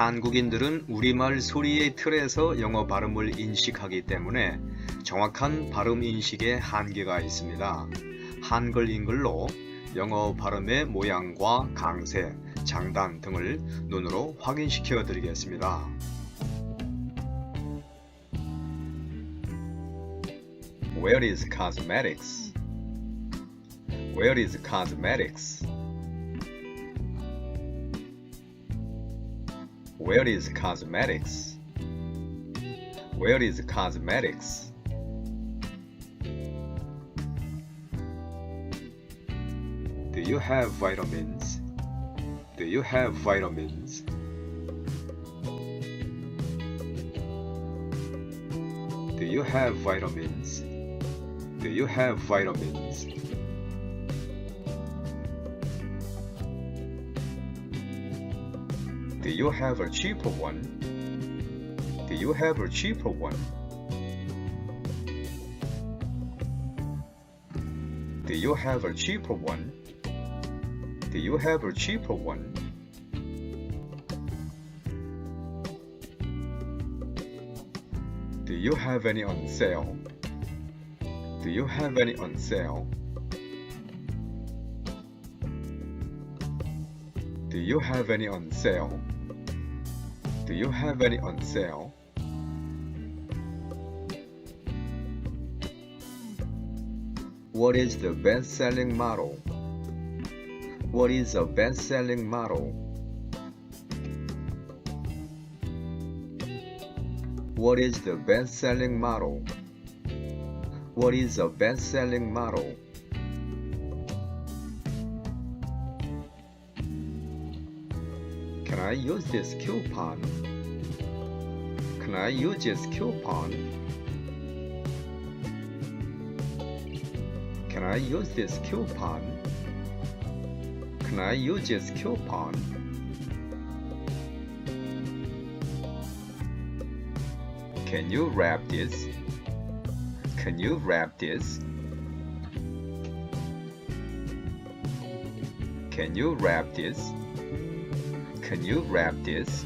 한국인들은 우리말 소리의 틀에서 영어 발음을 인식하기 때문에 정확한 발음 인식에 한계가 있습니다. 한글 잉글로 영어 발음의 모양과 강세, 장단 등을 눈으로 확인시켜 드리겠습니다. Where is cosmetics? Where is cosmetics? Where is cosmetics? Where is cosmetics? Do you have vitamins? Do you have vitamins? Do you have vitamins? Do you have vitamins? Do you have a cheaper one? Do you have a cheaper one? Do you have a cheaper one? Do you have a cheaper one? Do you have any on sale? Do you have any on sale? Do you have any on sale? Do you have any on sale? What is the best selling model? What is a best selling model? What is the best selling model? What is a best selling model? Can I use this coupon? Can I use this coupon? Can I use this coupon? Can I use this coupon? Can you wrap this? Can you wrap this? Can you wrap this? Can you wrap this?